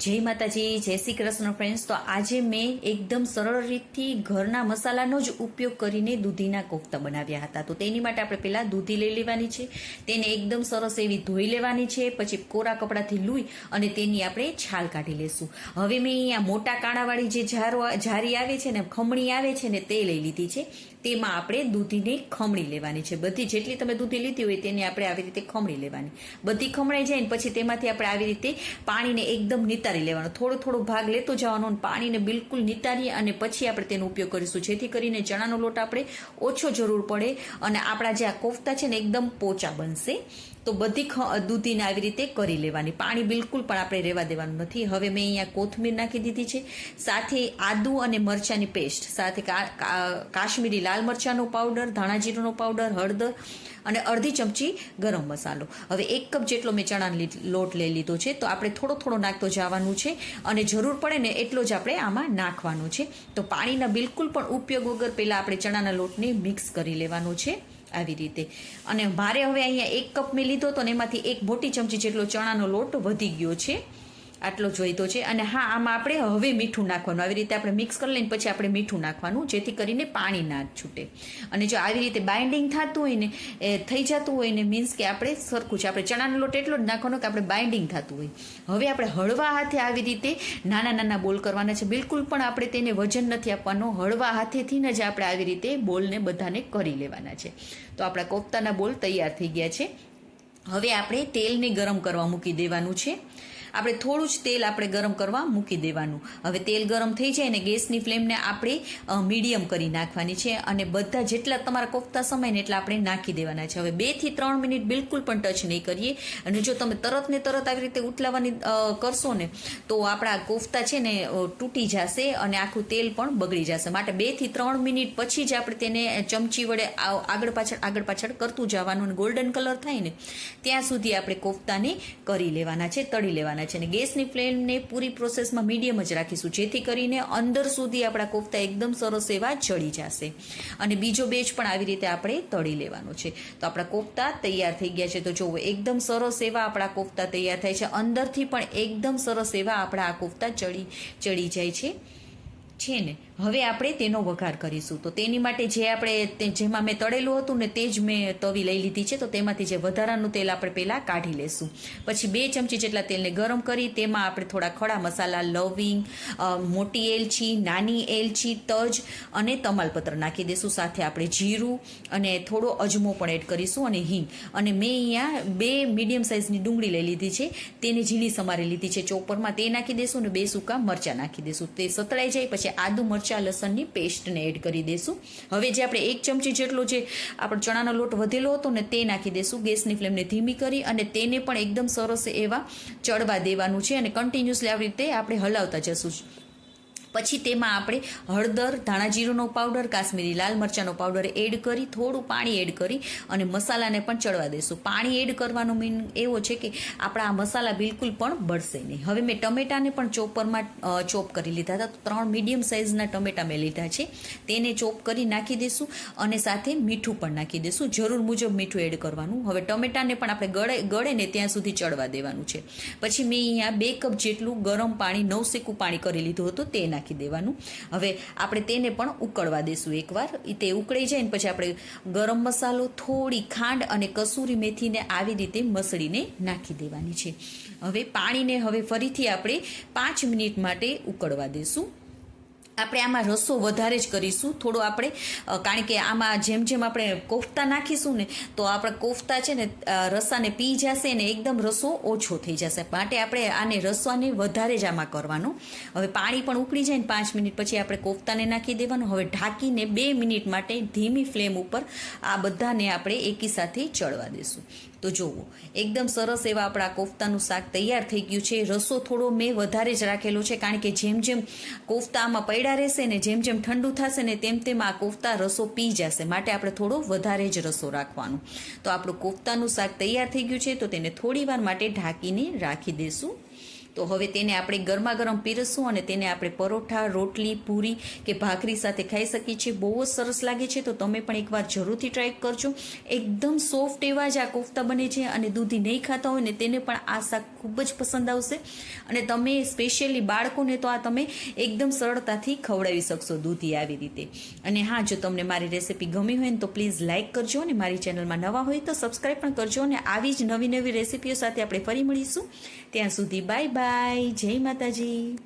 જય માતાજી, જય શ્રી કૃષ્ણ ફ્રેન્ડ્સ તો આજે મેં એકદમ સરળ રીતથી ઘરના મસાલાનો જ ઉપયોગ કરીને દૂધીના કોફતા બનાવ્યા હતા. તો તેની માટે આપણે પહેલાં દૂધી લઈ લેવાની છે, તેને એકદમ સરસ એવી ધોઈ લેવાની છે, પછી કોરા કપડાથી લૂઈ અને તેની આપણે છાલ કાઢી લેશું. હવે મેં અહીંયા મોટા કાણાવાળી જે જારો જારી આવે છે ને, ખમણી આવે છે ને, તે લઈ લીધી છે. તેમાં આપણે દૂધીને ખમણી લેવાની છે. બધી જેટલી તમે દૂધી લીધી હોય તેને આપણે આવી રીતે ખમણી લેવાની. બધી ખમણાઈ જાય ને પછી તેમાંથી આપણે આવી રીતે પાણીને એકદમ નિતારી લેવાનો. થોડો થોડો ભાગ લેતો જવાનો અને પાણીને બિલકુલ નિતારી અને પછી આપણે તેનો ઉપયોગ કરીશું. જેથી કરીને ચણાનો લોટ આપણે ઓછો જરૂર પડે અને આપણા જે આ કોફતા છે ને એકદમ પોચા બનશે. તો બધી દૂધીને આવી રીતે કરી લેવાની. પાણી બિલકુલ પણ આપણે રહેવા દેવાનું નથી. હવે મેં અહીંયા કોથમીર નાખી દીધી છે. સાથે આદુ અને મરચાંની પેસ્ટ. સાથે કાશ્મીરી લાલ મરચાંનો પાવડર ધાણા જીરુંનો પાવડર, હળદર અને અડધી ચમચી ગરમ મસાલો. હવે એક કપ જેટલો મેં ચણાનો લોટ લઈ લીધો છે. તો આપણે થોડો થોડો નાખતો જવાનું છે અને જરૂર પડે ને એટલો જ આપણે આમાં નાખવાનો છે. તો પાણીના બિલકુલ પણ ઉપયોગ વગર પહેલાં આપણે ચણાના લોટને મિક્સ કરી લેવાનો છે. આવી રીતે. અને મારે હવે અહીંયા એક કપ મેં લીધો તો ને એમાંથી એક મોટી ચમચી જેટલો ચણાનો લોટ વધી ગયો છે. આટલો જોઈતો છે. અને હા, આમાં આપણે હવે મીઠું નાખવાનું. આવી રીતે આપણે મિક્સ કરી લઈને પછી આપણે મીઠું નાખવાનું, જેથી કરીને પાણી ના છૂટે. અને જો આવી રીતે બાઇન્ડિંગ થતું હોય ને, એ થઈ જતું હોય ને મીન્સ કે આપણે સરખું છે. આપણે ચણાનો લોટ એટલો જ નાખવાનો કે આપણે બાઇન્ડિંગ થતું હોય. હવે આપણે હળવા હાથે આવી રીતે નાના નાના બોલ કરવાના છે. બિલકુલ પણ આપણે તેને વજન નથી આપવાનો. હળવા હાથેથી જ આપણે આવી રીતે બોલને બધાને કરી લેવાના છે. તો આપણા કોફતાના બોલ તૈયાર થઈ ગયા છે. હવે આપણે તેલને ગરમ કરવા મૂકી દેવાનું છે. આપણે થોડું જ તેલ આપણે ગરમ કરવા મૂકી દેવાનું. હવે તેલ ગરમ થઈ જાય ને ગેસની ફ્લેમને આપણે મીડિયમ કરી નાખવાની છે અને બધા જેટલા તમારા કોફતા સમય ને એટલા આપણે નાખી દેવાના છે. હવે બેથી ત્રણ મિનિટ બિલકુલ પણ ટચ નહીં કરીએ. અને જો તમે તરત ને તરત આવી રીતે ઉથલાવાની અ, કરશો ને તો આપણા કોફતા છે ને તૂટી જશે અને આખું તેલ પણ બગડી જશે. માટે બેથી ત્રણ મિનિટ પછી જ આપણે તેને ચમચી વડે આગળ પાછળ આગળ પાછળ કરતું જવાનું અને ગોલ્ડન કલર થાય ને ત્યાં સુધી આપણે કોફતાને કરી લેવાના છે તળી લેવાના છે અને ગેસની ફ્લેમને પૂરી પ્રોસેસમાં મીડિયમ જ રાખીશું, જેથી કરીને અંદર સુધી આપણા કોફતા એકદમ સરસ એવા ચડી જશે. અને બીજો બેચ પણ આવી રીતે આપણે તળી લેવાનો છે. તો આપણા કોફતા તૈયાર થઈ ગયા છે. તો જુઓ, એકદમ સરસ એવા આપણા કોફતા તૈયાર થાય છે. અંદરથી પણ એકદમ સરસ એવા આપણા આ કોફતા ચડી ચડી જાય છે. છે ને, હવે આપણે તેનો વઘાર કરીશું. તો તેની માટે જે આપણે જેમાં મેં તળેલું હતું ને, તે જ મેં તવી લઈ લીધી છે. તો તેમાંથી જે વધારાનું તેલ આપણે પહેલાં કાઢી લેશું. પછી બે ચમચી જેટલા તેલને ગરમ કરી, તેમાં આપણે થોડા ખડા મસાલા, લવિંગ મોટી એલચી, નાની એલચી, તજ અને તમાલપત્ર નાખી દઈશું સાથે આપણે જીરું અને થોડો અજમો પણ એડ કરીશું અને હિંગ. અને મેં અહીંયા બે મીડિયમ સાઇઝની ડુંગળી લઈ લીધી છે. તેને ઝીણી સમારી લીધી છે ચોપરમાં. તે નાખી દઈશું અને બે સૂકા મરચાં નાખી દઈશું તે સતળાઈ જાય, પછી આદુ, મરચાં, લસણની પેસ્ટને એડ કરી દઈશું હવે જે આપણે એક ચમચી જેટલો જે આપણો ચણાનો લોટ વધેલો હતો ને તે નાખી દઈશું ગેસની ફ્લેમને ધીમી કરી અને તેને પણ એકદમ સરસ એવા ચડવા દેવાનું છે અને કન્ટિન્યુઅસલી આવી રીતે આપણે હલાવતા જશું. પછી તેમાં આપણે હળદર ધાણા જીરુંનો પાવડર કાશ્મીરી લાલ મરચાંનો પાવડર એડ કરી, થોડું પાણી એડ કરી અને મસાલાને પણ ચડવા દઈશું પાણી એડ કરવાનો મીન એવો છે કે આપણા આ મસાલા બિલકુલ પણ બળશે નહીં. હવે મેં ટમેટાને પણ ચોપરમાં ચોપ કરી લીધા હતા. તો ત્રણ મીડિયમ સાઇઝના ટમેટા મેં લીધા છે. તેને ચોપ કરી નાખી દઈશું અને સાથે મીઠું પણ નાખી દઈશું જરૂર મુજબ મીઠું એડ કરવાનું. હવે ટમેટાને પણ આપણે ગળે ગળે ને ત્યાં સુધી ચડવા દેવાનું છે. પછી મેં અહીંયા બે કપ જેટલું ગરમ પાણી નવસેકું પાણી કરી લીધું હતું, તે નાખી દેવાનું. હવે આપણે તેને પણ ઉકળવા દેશું એકવાર. તે ઉકળી જાય ને પછી આપણે ગરમ મસાલો, થોડી ખાંડ અને કસૂરી મેથીને આવી રીતે મસળીને નાખી દેવાની છે. હવે પાણીને હવે ફરીથી આપણે પાંચ મિનિટ માટે ઉકળવા દેશું. આપણે આમાં રસો વધારે જ કરીશું. થોડો આપણે કારણ કે આમાં જેમ જેમ આપણે કોફતા નાખીશું ને, તો આપણા કોફતા છે ને રસાને પી જશે ને એકદમ રસો ઓછો થઈ જશે. માટે આપણે આને રસાને વધારે જ આમાં કરવાનું. હવે પાણી પણ ઉકળી જાય ને પાંચ મિનિટ પછી આપણે કોફતાને નાખી દેવાનું. હવે ઢાંકીને બે મિનિટ માટે ધીમી ફ્લેમ ઉપર આ બધાને આપણે એકી સાથે ચડવા દેશું. તો જુઓ એકદમ સરસ એવા આપણા કોફતાનું શાક તૈયાર થઈ ગયું છે. રસો થોડો મેં વધારે જ રાખેલો છે, કારણ કે જેમ જેમ કોફતા આમાં પૈડા રહેશે ને જેમ જેમ ઠંડુ થશે ને તેમ તેમ આ કોફતા રસો પી જશે. માટે આપણે થોડો વધારે જ રસો રાખવાનો. તો આપણું કોફતાનું શાક તૈયાર થઈ ગયું છે, તો તેને થોડી વાર માટે ઢાંકીને રાખી દઈશું તો હવે તેને આપણે ગરમા ગરમ પીરસવું અને તેને આપણે પરોઠા, રોટલી, પૂરી કે ભાખરી સાથે ખાઈ શકીએ છીએ. બહુ જ સરસ લાગે છે. તો તમે પણ એકવાર જરૂરથી ટ્રાય કરજો. એકદમ સોફ્ટ એવા જ આ કોફતા બને છે અને દૂધી નહીં ખાતા હોય ને તેને પણ આ શાક ખૂબ જ પસંદ આવશે. અને તમે સ્પેશિયલી બાળકોને તો આ તમે એકદમ સરળતાથી ખવડાવી શકશો દૂધી આવી રીતે. અને હા, જો તમને મારી રેસીપી ગમી હોય ને તો પ્લીઝ લાઇક કરજો અને મારી ચેનલમાં નવા હોય તો સબસ્ક્રાઈબ પણ કરજો અને આવી જ નવી નવી રેસીપીઓ સાથે આપણે ફરી મળીશું. ત્યાં સુધી બાય બાય બાય જય માતાજી